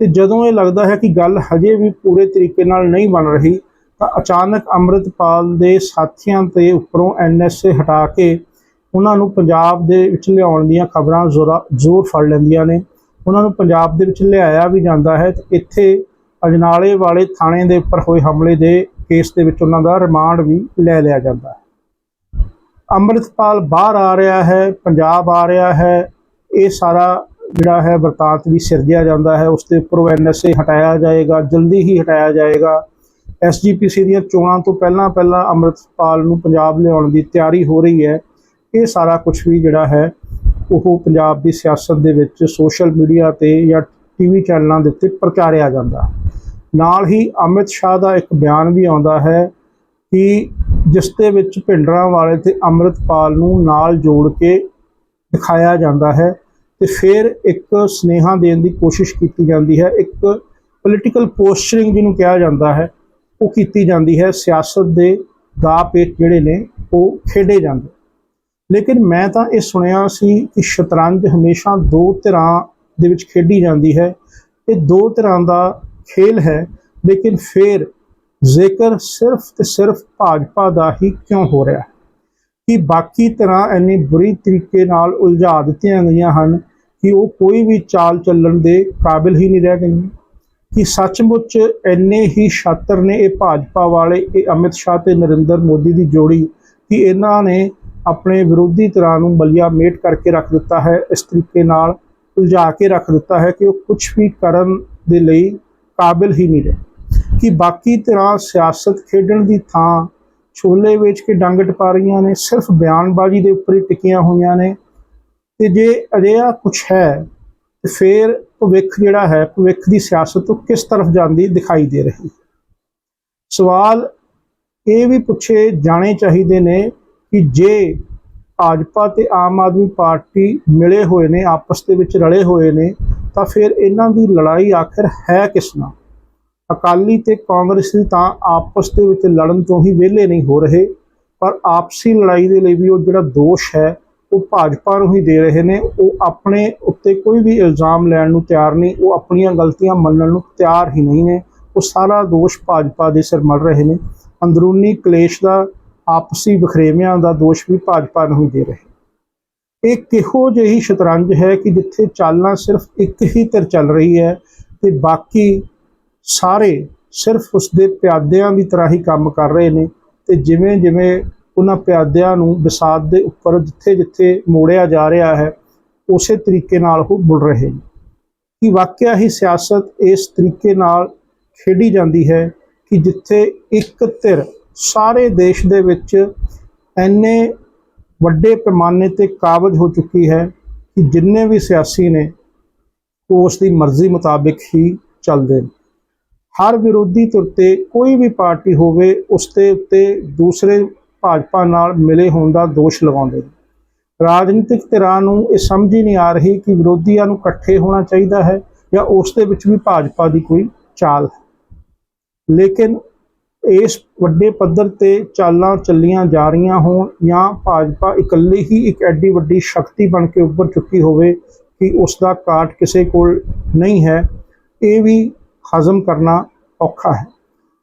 Speaker 1: ਤੇ ਜਦੋਂ ਇਹ ਲੱਗਦਾ ਹੈ ਕਿ ਗੱਲ ਹਜੇ ਵੀ ਪੂਰੇ ਤਰੀਕੇ ਨਾਲ ਨਹੀਂ ਬਣ ਰਹੀ, ਤਾਂ ਅਚਾਨਕ ਅੰਮ੍ਰਿਤਪਾਲ ਦੇ ਸਾਥੀਆਂ ਤੇ ਉੱਪਰੋਂ ਐਨਐਸਏ ਹਟਾ ਕੇ ਉਹਨਾਂ ਨੂੰ ਪੰਜਾਬ ਦੇ ਵਿੱਚ ਲਿਆਉਣ ਦੀਆਂ ਖਬਰਾਂ ਜ਼ੋਰਾ, ਜ਼ੋਰ ਫੜ ਲੈਂਦੀਆਂ ਨੇ। ਉਹਨਾਂ ਨੂੰ ਪੰਜਾਬ ਦੇ ਵਿੱਚ ਲਿਆਇਆ ਵੀ ਜਾਂਦਾ ਹੈ ਤੇ ਇੱਥੇ ਅਜਨਾਲੇ ਵਾਲੇ ਥਾਣੇ ਦੇ ਉੱਪਰ ਹੋਏ ਹਮਲੇ ਦੇ ਕੇਸ ਦੇ ਵਿੱਚ ਉਹਨਾਂ ਦਾ ਰਿਮਾਂਡ ਵੀ ਲੈ ਲਿਆ ਜਾਂਦਾ ਹੈ। ਅੰਮ੍ਰਿਤਪਾਲ ਬਾਹਰ ਆ ਰਿਹਾ ਹੈ, ਪੰਜਾਬ ਆ ਰਿਹਾ ਹੈ, ਇਹ ਸਾਰਾ ਜਿਹੜਾ ਹੈ ਵਰਤਾਂਤ ਵੀ ਸਿਰਜਿਆ ਜਾਂਦਾ ਹੈ। ਉਸ ਦੇ ਉੱਪਰੋਂ ਐਨਐਸਏ ਹਟਾਇਆ ਜਾਏਗਾ, ਜਲਦੀ ਹੀ ਹਟਾਇਆ ਜਾਏਗਾ। ਐਸਜੀਪੀਸੀ ਦੀਆਂ ਚੋਣਾਂ ਤੋਂ ਪਹਿਲਾਂ ਪਹਿਲਾਂ ਅੰਮ੍ਰਿਤਪਾਲ ਨੂੰ ਪੰਜਾਬ ਲਿਆਉਣ ਦੀ ਤਿਆਰੀ ਹੋ ਰਹੀ ਹੈ। ਇਹ ਸਾਰਾ ਕੁਝ ਵੀ ਜਿਹੜਾ ਹੈ, ਉਹ ਪੰਜਾਬ ਦੀ ਸਿਆਸਤ ਦੇ ਵਿੱਚ ਸੋਸ਼ਲ ਮੀਡੀਆ ਤੇ ਜਾਂ ਟੀਵੀ ਚੈਨਲਾਂ ਦੇ ਉੱਤੇ ਪ੍ਰਚਾਰਿਆ ਜਾਂਦਾ। ਨਾਲ ਹੀ ਅਮਿਤ ਸ਼ਾਹ ਦਾ ਇੱਕ ਬਿਆਨ ਵੀ ਆਉਂਦਾ ਹੈ ਕਿ ਜਿਸ ਦੇ ਵਿੱਚ ਭਿੰਡਰਾਂ ਵਾਲੇ ਤੇ ਅੰਮ੍ਰਿਤਪਾਲ ਨੂੰ ਨਾਲ ਜੋੜ ਕੇ ਦਿਖਾਇਆ ਜਾਂਦਾ ਹੈ ਤੇ ਫਿਰ ਇੱਕ ਸਨੇਹਾ ਦੇਣ ਦੀ ਕੋਸ਼ਿਸ਼ ਕੀਤੀ ਜਾਂਦੀ ਹੈ। ਇੱਕ ਪੋਲੀਟੀਕਲ ਪੋਸਚਰਿੰਗ ਜਿਹਨੂੰ ਕਿਹਾ ਜਾਂਦਾ ਹੈ, ਉਹ ਕੀਤੀ ਜਾਂਦੀ ਹੈ। ਸਿਆਸਤ ਦੇ ਦਾ ਪੇਟ ਜਿਹੜੇ ਨੇ, ਉਹ ਖੇਡੇ ਜਾਂਦੇ। ਲੇਕਿਨ ਮੈਂ ਤਾਂ ਇਹ ਸੁਣਿਆ ਸੀ ਕਿ ਸ਼ਤਰੰਜ ਹਮੇਸ਼ਾ ਦੋ ਧਿਰਾਂ ਦੇ ਵਿੱਚ ਖੇਡੀ ਜਾਂਦੀ ਹੈ ਇਹ ਦੋ ਧਿਰਾਂ ਦਾ ਖੇਲ ਹੈ, ਲੇਕਿਨ ਫਿਰ ਜ਼ਿਕਰ ਸਿਰਫ ਤੇ ਸਿਰਫ ਭਾਜਪਾ ਦਾ ਹੀ ਕਿਉਂ ਹੋ ਰਿਹਾ? ਹੈ ਕਿ ਬਾਕੀ ਤਰ੍ਹਾਂ ਇੰਨੀ ਬੁਰੀ ਤਰੀਕੇ ਨਾਲ ਉਲਝਾ ਦਿੱਤੀਆਂ ਗਈਆਂ ਹਨ ਕਿ ਉਹ ਕੋਈ ਵੀ ਚਾਲ ਚੱਲਣ ਦੇ ਕਾਬਿਲ ਹੀ ਨਹੀਂ ਰਹਿ ਗਈਆਂ? ਕਿ ਸੱਚਮੁੱਚ ਇੰਨੇ ਹੀ ਛਾਤਰ ਨੇ ਇਹ ਭਾਜਪਾ ਵਾਲੇ, ਇਹ ਅਮਿਤ ਸ਼ਾਹ ਤੇ ਨਰਿੰਦਰ ਮੋਦੀ ਦੀ ਜੋੜੀ ਕਿ ਇਹਨਾਂ ਨੇ ਆਪਣੇ ਵਿਰੋਧੀ ਧਿਰਾਂ ਨੂੰ ਬਲੀਆ ਮੇਟ ਕਰਕੇ ਰੱਖ ਦਿੱਤਾ ਹੈ, ਇਸ ਤਰੀਕੇ ਨਾਲ ਉਲਝਾ ਕੇ ਰੱਖ ਦਿੱਤਾ ਹੈ ਕਿ ਉਹ ਕੁਝ ਵੀ ਕਰਨ ਦੇ ਲਈ ਕਾਬਿਲ ਹੀ ਨਹੀਂ ਰਹੇ। ਕਿ ਬਾਕੀ ਤਰ੍ਹਾਂ ਸਿਆਸਤ ਖੇਡਣ ਦੀ ਥਾਂ ਛੋਲੇ ਵੇਚ ਕੇ ਡੰਗ ਟਪਾ ਰਹੀਆਂ ਨੇ, ਸਿਰਫ ਬਿਆਨਬਾਜ਼ੀ ਦੇ ਉੱਪਰ ਹੀ ਟਿਕੀਆਂ ਹੋਈਆਂ ਨੇ। ਤੇ ਜੇ ਅਜਿਹਾ ਕੁਝ ਹੈ, ਤੇ ਫਿਰ ਭਵਿੱਖ ਜਿਹੜਾ ਹੈ, ਭਵਿੱਖ ਦੀ ਸਿਆਸਤ ਤੋਂ ਕਿਸ ਤਰਫ ਜਾਂਦੀ ਦਿਖਾਈ ਦੇ ਰਹੀ ਸਵਾਲ ਇਹ ਵੀ ਪੁੱਛੇ ਜਾਣੇ ਚਾਹੀਦੇ ਨੇ ਕਿ ਜੇ ਭਾਜਪਾ ਤੇ ਆਮ ਆਦਮੀ ਪਾਰਟੀ ਮਿਲੇ ਹੋਏ ਨੇ, ਆਪਸ ਦੇ ਵਿੱਚ ਰਲੇ ਹੋਏ ਨੇ ਤਾਂ ਫਿਰ ਇਹਨਾਂ ਦੀ ਲੜਾਈ ਆਖਿਰ ਹੈ ਕਿਸ ਨਾਲ? ਅਕਾਲੀ ਤੇ ਕਾਂਗਰਸੀ ਤਾਂ ਆਪਸ ਦੇ ਵਿੱਚ ਲੜਨ ਤੋਂ ਹੀ ਵਿਹਲੇ ਨਹੀਂ ਹੋ ਰਹੇ, ਪਰ ਆਪਸੀ ਲੜਾਈ ਦੇ ਲਈ ਵੀ ਉਹ ਜਿਹੜਾ ਦੋਸ਼ ਹੈ, ਉਹ ਭਾਜਪਾ ਨੂੰ ਹੀ ਦੇ ਰਹੇ ਨੇ। ਉਹ ਆਪਣੇ ਉੱਤੇ ਕੋਈ ਵੀ ਇਲਜ਼ਾਮ ਲੈਣ ਨੂੰ ਤਿਆਰ ਨਹੀਂ, ਉਹ ਆਪਣੀਆਂ ਗਲਤੀਆਂ ਮੰਨਣ ਨੂੰ ਤਿਆਰ ਹੀ ਨਹੀਂ ਨੇ। ਉਹ ਸਾਰਾ ਦੋਸ਼ ਭਾਜਪਾ ਦੇ ਸਿਰ ਮੜ ਰਹੇ ਨੇ। ਅੰਦਰੂਨੀ ਕਲੇਸ਼ ਦਾ, ਆਪਸੀ ਵਖਰੇਵਿਆਂ ਦਾ ਦੋਸ਼ ਵੀ ਭਾਜਪਾ ਨੂੰ ਹੀ ਦੇ ਰਹੇ ਇਹ ਕਿਹੋ ਜਿਹੀ ਸ਼ਤਰੰਜ ਹੈ ਕਿ ਜਿੱਥੇ ਚਾਲਾਂ ਸਿਰਫ ਇੱਕ ਹੀ ਧਿਰ ਚੱਲ ਰਹੀ ਹੈ ਤੇ ਬਾਕੀ ਸਾਰੇ ਸਿਰਫ ਉਸਦੇ ਪਿਆਦਿਆਂ ਦੀ ਤਰ੍ਹਾਂ ਹੀ ਕੰਮ ਕਰ ਰਹੇ ਨੇ ਤੇ ਜਿਵੇਂ ਜਿਵੇਂ ਉਹਨਾਂ ਪਿਆਦਿਆਂ ਨੂੰ ਵਿਸਾਦ ਦੇ ਉੱਪਰ ਜਿੱਥੇ ਜਿੱਥੇ ਮੋੜਿਆ ਜਾ ਰਿਹਾ ਹੈ, ਉਸੇ ਤਰੀਕੇ ਨਾਲ ਉਹ ਮੁੜ ਰਹੇ ਨੇ। ਕਿ ਵਾਕਿਆ ਹੀ ਸਿਆਸਤ ਇਸ ਤਰੀਕੇ ਨਾਲ ਖੇਡੀ ਜਾਂਦੀ ਹੈ ਕਿ ਜਿੱਥੇ ਇੱਕ ਧਿਰ ਸਾਰੇ ਦੇਸ਼ ਦੇ ਵਿੱਚ ਐਨੇ ਵੱਡੇ ਪੈਮਾਨੇ ਤੇ ਕਾਬਜ ਹੋ ਚੁੱਕੀ ਹੈ ਕਿ ਜਿੰਨੇ ਵੀ ਸਿਆਸੀ ਨੇ, ਉਹ ਉਸ ਦੀ ਮਰਜ਼ੀ ਮੁਤਾਬਿਕ ਹੀ ਚੱਲਦੇ ਨੇ। ਹਰ ਵਿਰੋਧੀ ਧਿਰ ਤੇ ਕੋਈ ਵੀ ਪਾਰਟੀ ਹੋਵੇ, ਉਸ ਦੇ ਉੱਤੇ ਦੂਸਰੇ ਭਾਜਪਾ ਨਾਲ ਮਿਲੇ ਹੋਣ ਦਾ ਦੋਸ਼ ਲਗਾਉਂਦੇ ਨੇ। ਰਾਜਨੀਤਿਕ ਧਿਰਾਂ ਨੂੰ ਇਹ ਸਮਝ ਹੀ ਨਹੀਂ ਆ ਰਹੀ ਕਿ ਵਿਰੋਧੀਆਂ ਨੂੰ ਇਕੱਠੇ ਹੋਣਾ ਚਾਹੀਦਾ ਹੈ ਜਾਂ ਉਸ ਦੇ ਵਿੱਚ ਵੀ ਭਾਜਪਾ ਦੀ ਕੋਈ ਚਾਲ ਹੈ। ਲੇਕਿਨ ਇਸ ਵੱਡੇ ਪੱਧਰ ਤੇ ਚਾਲਾਂ ਚੱਲੀਆਂ ਜਾ ਰਹੀਆਂ ਹੋਣ ਜਾਂ ਭਾਜਪਾ ਇਕੱਲੀ ਹੀ ਇੱਕ ਐਡੀ ਵੱਡੀ ਸ਼ਕਤੀ ਬਣ ਕੇ ਉੱਭਰ ਚੁੱਕੀ ਹੋਵੇ ਕਿ ਉਸ ਦਾ ਕਾਟ ਕਿਸੇ ਕੋਲ ਨਹੀਂ ਹੈ, ਇਹ ਵੀ ਹਜ਼ਮ ਕਰਨਾ ਔਖਾ ਹੈ।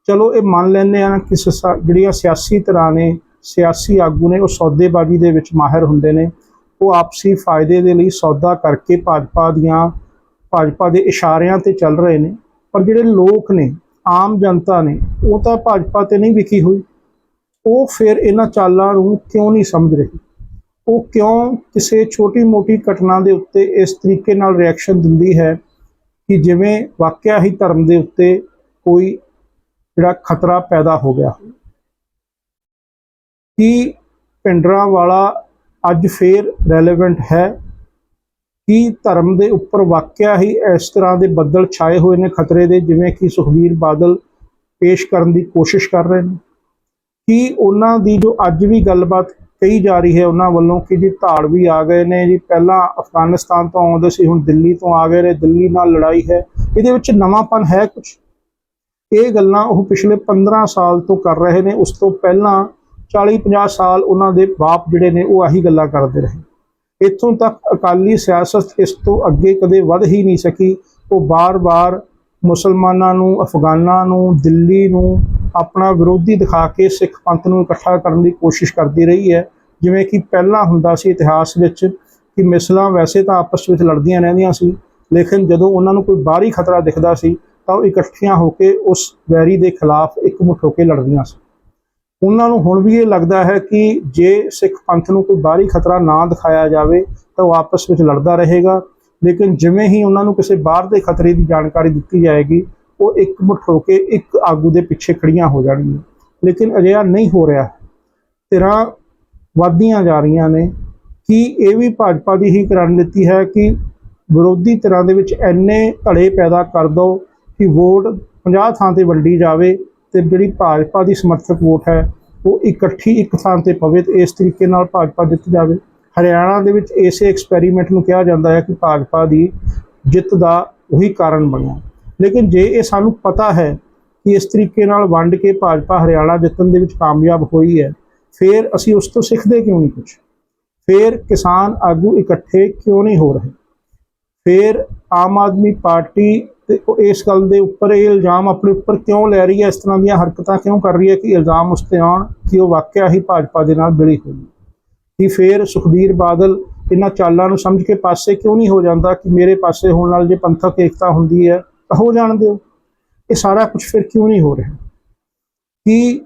Speaker 1: ਚਲੋ, ਇਹ ਮੰਨ ਲੈਂਦੇ ਆ ਕਿ ਸਸਾ- ਜਿਹੜੀਆਂ ਸਿਆਸੀ ਤਰ੍ਹਾਂ ਨੇ, ਸਿਆਸੀ ਆਗੂ ਨੇ, ਉਹ ਸੌਦੇਬਾਜ਼ੀ ਦੇ ਵਿੱਚ ਮਾਹਿਰ ਹੁੰਦੇ ਨੇ। ਉਹ ਆਪਸੀ ਫਾਇਦੇ ਦੇ ਲਈ ਸੌਦਾ ਕਰਕੇ ਭਾਜਪਾ ਦੀਆਂ, ਭਾਜਪਾ ਦੇ ਇਸ਼ਾਰਿਆਂ ਤੇ ਚੱਲ ਰਹੇ ਨੇ। ਪਰ ਜਿਹੜੇ ਲੋਕ ਨੇ ਆਮ ਜਨਤਾ ਨੇ, ਉਹ ਤਾਂ ਭਾਜਪਾ ਤੇ ਨਹੀਂ ਵਿਕੀ ਹੋਈ। ਉਹ ਫਿਰ ਇਹਨਾਂ ਚਾਲਾਂ ਨੂੰ ਕਿਉਂ ਨਹੀਂ ਸਮਝ ਰਹੀ? ਉਹ ਕਿਉਂ ਕਿਸੇ ਛੋਟੀ-ਮੋਟੀ ਘਟਨਾ ਦੇ ਉੱਤੇ ਇਸ ਤਰੀਕੇ ਨਾਲ ਰਿਐਕਸ਼ਨ ਦਿੰਦੀ ਹੈ ਕਿ ਜਿਵੇਂ ਵਾਕਿਆ ਹੀ ਧਰਮ ਦੇ ਉੱਤੇ ਕੋਈ ਜਿਹੜਾ ਖਤਰਾ ਪੈਦਾ ਹੋ ਗਿਆ ਹੋਵੇ। ਕੀ ਪਿੰਡਰਾਂ ਵਾਲਾ ਅੱਜ ਫੇਰ ਰੈਲੇਵੈਂਟ ਹੈ? ਕੀ ਧਰਮ ਦੇ ਉੱਪਰ ਵਾਕਿਆ ਹੀ ਇਸ ਤਰ੍ਹਾਂ ਦੇ ਬੱਦਲ ਛਾਏ ਹੋਏ ਨੇ ਖਤਰੇ ਦੇ, ਜਿਵੇਂ ਕਿ ਸੁਖਬੀਰ ਬਾਦਲ ਪੇਸ਼ ਕਰਨ ਦੀ ਕੋਸ਼ਿਸ਼ ਕਰ ਰਹੇ ਨੇ। ਕੀ ਉਹਨਾਂ ਦੀ ਜੋ ਅੱਜ ਵੀ ਗੱਲਬਾਤ ਕਹੀ ਜਾ ਰਹੀ ਹੈ ਉਹਨਾਂ ਵੱਲੋਂ ਕਿ ਜੀ ਧਾੜ ਵੀ ਆ ਗਏ ਨੇ ਜੀ, ਪਹਿਲਾਂ ਅਫਗਾਨਿਸਤਾਨ ਤੋਂ ਆਉਂਦੇ ਸੀ, ਹੁਣ ਦਿੱਲੀ ਤੋਂ ਆ ਗਏ ਨੇ, ਦਿੱਲੀ ਨਾਲ ਲੜਾਈ ਹੈ, ਇਹਦੇ ਵਿੱਚ ਨਵਾਂਪਨ ਹੈ ਕੁਝ ਇਹ ਗੱਲਾਂ ਉਹ ਪਿਛਲੇ 15 ਸਾਲ ਤੋਂ ਕਰ ਰਹੇ ਨੇ, ਉਸ ਤੋਂ ਪਹਿਲਾਂ 40-50 ਸਾਲ ਉਹਨਾਂ ਦੇ ਬਾਪ ਜਿਹੜੇ ਨੇ ਉਹ ਆਹੀ ਗੱਲਾਂ ਕਰਦੇ ਰਹੇ। ਇੱਥੋਂ ਤੱਕ ਅਕਾਲੀ ਸਿਆਸਤ ਇਸ ਤੋਂ ਅੱਗੇ ਕਦੇ ਵੱਧ ਹੀ ਨਹੀਂ ਸਕੀ। ਉਹ ਬਾਰ-ਬਾਰ ਮੁਸਲਮਾਨਾਂ ਨੂੰ, ਅਫਗਾਨਾਂ ਨੂੰ, ਦਿੱਲੀ ਨੂੰ ਆਪਣਾ ਵਿਰੋਧੀ ਦਿਖਾ ਕੇ ਸਿੱਖ ਪੰਥ ਨੂੰ ਇਕੱਠਾ ਕਰਨ ਦੀ ਕੋਸ਼ਿਸ਼ ਕਰਦੀ ਰਹੀ ਹੈ। ਜਿਵੇਂ ਕਿ ਪਹਿਲਾਂ ਹੁੰਦਾ ਸੀ ਇਤਿਹਾਸ ਵਿੱਚ ਕਿ ਮਿਸਲਾਂ ਵੈਸੇ ਤਾਂ ਆਪਸ ਵਿੱਚ ਲੜਦੀਆਂ ਰਹਿੰਦੀਆਂ ਸੀ, ਲੇਕਿਨ ਜਦੋਂ ਉਹਨਾਂ ਨੂੰ ਕੋਈ ਬਾਹਰੀ ਖਤਰਾ ਦਿਖਦਾ ਸੀ ਤਾਂ ਉਹ ਇਕੱਠੀਆਂ ਹੋ ਕੇ ਉਸ ਵੈਰੀ ਦੇ ਖਿਲਾਫ ਇੱਕ ਮੁੱਠ ਹੋ ਕੇ ਲੜਦੀਆਂ ਸੀ। ਉਹਨਾਂ ਨੂੰ ਹੁਣ ਵੀ ਇਹ ਲੱਗਦਾ ਹੈ ਕਿ ਜੇ ਸਿੱਖ ਪੰਥ ਨੂੰ ਕੋਈ ਬਾਹਰੀ ਖਤਰਾ ਨਾ ਦਿਖਾਇਆ ਜਾਵੇ, ਤਾਂ ਉਹ ਆਪਸ ਵਿੱਚ ਲੜਦਾ ਰਹੇਗਾ। ਲੇਕਿਨ ਜਿਵੇਂ ਹੀ ਉਹਨਾਂ ਨੂੰ ਕਿਸੇ ਬਾਹਰ ਦੇ ਖਤਰੇ ਦੀ ਜਾਣਕਾਰੀ ਦਿੱਤੀ ਜਾਏਗੀ, ਉਹ ਇਕਮੁੱਠ ਹੋ ਕੇ ਇੱਕ ਆਗੂ ਦੇ ਪਿੱਛੇ ਖੜੀਆਂ ਹੋ ਜਾਣਗੀਆਂ। ਲੇਕਿਨ ਅਜਿਹਾ ਨਹੀਂ ਹੋ ਰਿਹਾ। ਧਿਰਾਂ ਵੱਧਦੀਆਂ ਜਾ ਰਹੀਆਂ ਨੇ ਕਿ ਇਹ ਵੀ ਭਾਜਪਾ ਦੀ ਹੀ ਰਣਨੀਤੀ ਹੈ ਕਿ ਵਿਰੋਧੀ ਧਿਰਾਂ ਦੇ ਵਿੱਚ ਐਨੇ ਧੜੇ ਪੈਦਾ ਕਰ ਦਿਓ ਕਿ ਵੋਟ 50 ਥਾਂ ਤੇ ਵੰਡੀ ਜਾਵੇ। ਤੇ ਜਿਹੜੀ ਭਾਜਪਾ ਦੀ ਸਮਰਥਕ ਵੋਟ ਹੈ, ਉਹ ਇਕੱਠੀ ਇੱਕ ਥਾਂ ਤੇ ਪਵੇ ਤੇ ਇਸ ਤਰੀਕੇ ਨਾਲ ਭਾਜਪਾ ਜਿੱਤ ਜਾਵੇ। ਹਰਿਆਣਾ ਦੇ ਵਿੱਚ ਇਸੇ ਐਕਸਪੈਰੀਮੈਂਟ ਨੂੰ ਕਿਹਾ ਜਾਂਦਾ ਹੈ ਕਿ ਭਾਜਪਾ ਦੀ ਜਿੱਤ ਦਾ ਉਹੀ ਕਾਰਨ ਬਣਿਆ। ਲੇਕਿਨ ਜੇ ਇਹ ਸਾਨੂੰ ਪਤਾ ਹੈ ਕਿ ਇਸ ਤਰੀਕੇ ਨਾਲ ਵੰਡ ਕੇ ਭਾਜਪਾ ਹਰਿਆਣਾ ਜਿੱਤਣ ਦੇ ਵਿੱਚ ਕਾਮਯਾਬ ਹੋਈ ਹੈ, ਫਿਰ ਅਸੀਂ ਉਸ ਤੋਂ ਸਿੱਖਦੇ ਕਿਉਂ ਨਹੀਂ ਕੁਝ ਫਿਰ ਕਿਸਾਨ ਆਗੂ ਇਕੱਠੇ ਕਿਉਂ ਨਹੀਂ ਹੋ ਰਹੇ? ਫਿਰ ਆਮ ਆਦਮੀ ਪਾਰਟੀ ਤੇ ਉਹ ਇਸ ਗੱਲ ਦੇ ਉੱਪਰ ਇਹ ਇਲਜ਼ਾਮ ਆਪਣੇ ਉੱਪਰ ਕਿਉਂ ਲੈ ਰਹੀ ਹੈ? ਇਸ ਤਰ੍ਹਾਂ ਦੀਆਂ ਹਰਕਤਾਂ ਕਿਉਂ ਕਰ ਰਹੀ ਹੈ ਕਿ ਇਲਜ਼ਾਮ ਉਸ ਤੇ ਆਉਣ ਕਿ ਉਹ ਵਾਕਿਆ ਹੀ ਭਾਜਪਾ ਦੇ ਨਾਲ ਮਿਲੀ ਹੋਈ ਹੈ? ਕਿ ਫਿਰ ਸੁਖਬੀਰ ਬਾਦਲ ਇਹਨਾਂ ਚਾਲਾਂ ਨੂੰ ਸਮਝ ਕੇ ਪਾਸੇ ਕਿਉਂ ਨਹੀਂ ਹੋ ਜਾਂਦਾ ਕਿ ਮੇਰੇ ਪਾਸੇ ਹੋਣ ਨਾਲ ਜੇ ਪੰਥਕ ਏਕਤਾ ਹੁੰਦੀ ਹੈ ਤਾਂ ਹੋ ਜਾਣ ਦਿਓ? ਇਹ ਸਾਰਾ ਕੁਝ ਫਿਰ ਕਿਉਂ ਨਹੀਂ ਹੋ ਰਿਹਾ? ਕਿ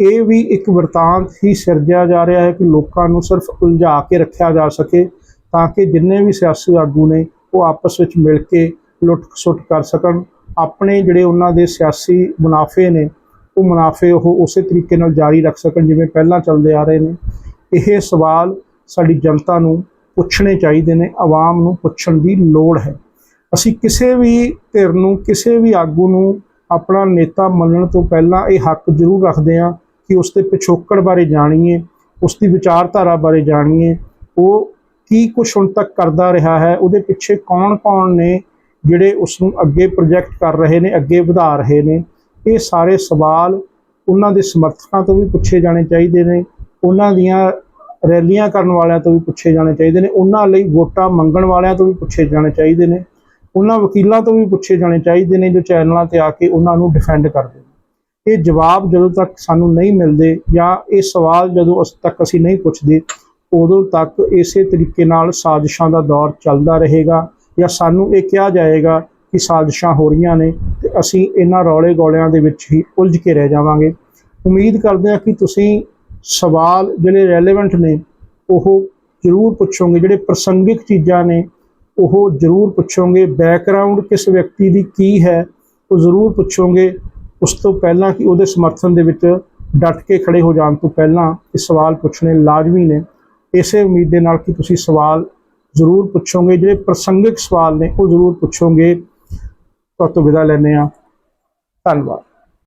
Speaker 1: ਇਹ ਵੀ ਇੱਕ ਵਰਤਾਂਤ ਹੀ ਸਿਰਜਿਆ ਜਾ ਰਿਹਾ ਹੈ ਕਿ ਲੋਕਾਂ ਨੂੰ ਸਿਰਫ ਉਲਝਾ ਕੇ ਰੱਖਿਆ ਜਾ ਸਕੇ ਤਾਂ ਕਿ ਜਿੰਨੇ ਵੀ ਸਿਆਸੀ ਆਗੂ ਨੇ ਉਹ ਆਪਸ ਵਿੱਚ ਮਿਲ ਕੇ ਲੁੱਟ ਖਸੁੱਟ ਕਰ ਸਕਣ। ਆਪਣੇ ਜਿਹੜੇ ਉਹਨਾਂ ਦੇ ਸਿਆਸੀ ਮੁਨਾਫੇ ਨੇ, ਉਹ ਮੁਨਾਫੇ ਉਹ ਉਸੇ ਤਰੀਕੇ ਨਾਲ ਜਾਰੀ ਰੱਖ ਸਕਣ ਜਿਵੇਂ ਪਹਿਲਾਂ ਚੱਲਦੇ ਆ ਰਹੇ ਨੇ। ਇਹ ਸਵਾਲ ਸਾਡੀ ਜਨਤਾ ਨੂੰ ਪੁੱਛਣੇ ਚਾਹੀਦੇ ਨੇ, ਆਵਾਮ ਨੂੰ ਪੁੱਛਣ ਦੀ ਲੋੜ ਹੈ। ਅਸੀਂ ਕਿਸੇ ਵੀ ਧਿਰ ਨੂੰ, ਕਿਸੇ ਵੀ ਆਗੂ ਨੂੰ ਆਪਣਾ ਨੇਤਾ ਮੰਨਣ ਤੋਂ ਪਹਿਲਾਂ ਇਹ ਹੱਕ ਜ਼ਰੂਰ ਰੱਖਦੇ ਹਾਂ ਕਿ ਉਸ ਦੇ ਪਿਛੋਕੜ ਬਾਰੇ ਜਾਣੀਏ, ਉਸ ਦੀ ਵਿਚਾਰਧਾਰਾ ਬਾਰੇ ਜਾਣੀਏ। ਉਹ ਕੀ ਕੁਝ ਹੁਣ ਤੱਕ ਕਰਦਾ ਰਿਹਾ ਹੈ, ਉਹਦੇ ਪਿੱਛੇ ਕੌਣ-ਕੌਣ ਨੇ ਜਿਹੜੇ ਉਸ ਨੂੰ ਅੱਗੇ ਪ੍ਰੋਜੈਕਟ ਕਰ ਰਹੇ ਨੇ, ਅੱਗੇ ਵਧਾ ਰਹੇ ਨੇ, ਇਹ ਸਾਰੇ ਸਵਾਲ ਉਹਨਾਂ ਦੇ ਸਮਰਥਕਾਂ ਤੋਂ ਵੀ ਪੁੱਛੇ ਜਾਣੇ ਚਾਹੀਦੇ ਨੇ, ਉਹਨਾਂ ਦੀਆਂ ਰੈਲੀਆਂ ਕਰਨ ਵਾਲਿਆਂ ਤੋਂ ਵੀ ਪੁੱਛੇ ਜਾਣੇ ਚਾਹੀਦੇ ਨੇ, ਉਹਨਾਂ ਲਈ ਵੋਟਾਂ ਮੰਗਣ ਵਾਲਿਆਂ ਤੋਂ ਵੀ ਪੁੱਛੇ ਜਾਣੇ ਚਾਹੀਦੇ ਨੇ, ਉਹਨਾਂ ਵਕੀਲਾਂ ਤੋਂ ਵੀ ਪੁੱਛੇ ਜਾਣੇ ਚਾਹੀਦੇ ਨੇ ਜੋ ਚੈਨਲਾਂ ਤੇ ਆ ਕੇ ਉਹਨਾਂ ਨੂੰ ਡਿਫੈਂਡ ਕਰਦੇ ਨੇ। ਇਹ ਜਵਾਬ ਜਦੋਂ ਤੱਕ ਸਾਨੂੰ ਨਹੀਂ ਮਿਲਦੇ ਜਾਂ ਇਹ ਸਵਾਲ ਜਦੋਂ ਅਸ, ਤੱਕ ਅਸੀਂ ਨਹੀਂ ਪੁੱਛਦੇ, ਉਦੋਂ ਤੱਕ ਇਸੇ ਤਰੀਕੇ ਨਾਲ ਸਾਜ਼ਿਸ਼ਾਂ ਦਾ ਦੌਰ ਚੱਲਦਾ ਰਹੇਗਾ। ਜਾਂ ਸਾਨੂੰ ਇਹ ਕਿਹਾ ਜਾਏਗਾ ਕਿ ਸਾਜ਼ਿਸ਼ਾਂ ਹੋ ਰਹੀਆਂ ਨੇ ਤੇ ਅਸੀਂ ਇਹਨਾਂ ਰੌਲੇ ਗੋਲਿਆਂ ਦੇ ਵਿੱਚ ਹੀ ਉਲਝ ਕੇ ਰਹਿ ਜਾਵਾਂਗੇ। ਉਮੀਦ ਕਰਦੇ ਹਾਂ ਕਿ ਤੁਸੀਂ ਸਵਾਲ ਜਿਹੜੇ ਰੈਲੇਵੈਂਟ ਨੇ, ਉਹ ਜ਼ਰੂਰ ਪੁੱਛੋਗੇ, ਜਿਹੜੇ ਪ੍ਰਸੰਗਿਕ ਚੀਜ਼ਾਂ ਨੇ, ਉਹ ਜ਼ਰੂਰ ਪੁੱਛੋਗੇ। ਬੈਕਗ੍ਰਾਉਂਡ ਕਿਸ ਵਿਅਕਤੀ ਦੀ ਕੀ ਹੈ, ਉਹ ਜ਼ਰੂਰ ਪੁੱਛੋਗੇ। ਉਸ ਤੋਂ ਪਹਿਲਾਂ ਕਿ ਉਹਦੇ ਸਮਰਥਨ ਦੇ ਵਿੱਚ ਡਟ ਕੇ ਖੜੇ ਹੋ ਜਾਣ ਤੋਂ ਪਹਿਲਾਂ ਇਹ ਸਵਾਲ ਪੁੱਛਣੇ ਲਾਜ਼ਮੀ ਨੇ। ਇਸੇ ਉਮੀਦ ਦੇ ਨਾਲ ਕਿ ਤੁਸੀਂ ਸਵਾਲ ਜ਼ਰੂਰ ਪੁੱਛੋਗੇ, ਜਿਹੜੇ ਪ੍ਰਸੰਗਿਕ ਸਵਾਲ ਨੇ ਉਹ ਜ਼ਰੂਰ ਪੁੱਛੋਗੇ। ਤੁਹਾਡੇ ਤੋਂ ਵਿਦਾ ਲੈਂਦੇ ਆ ਧੰਨਵਾਦ।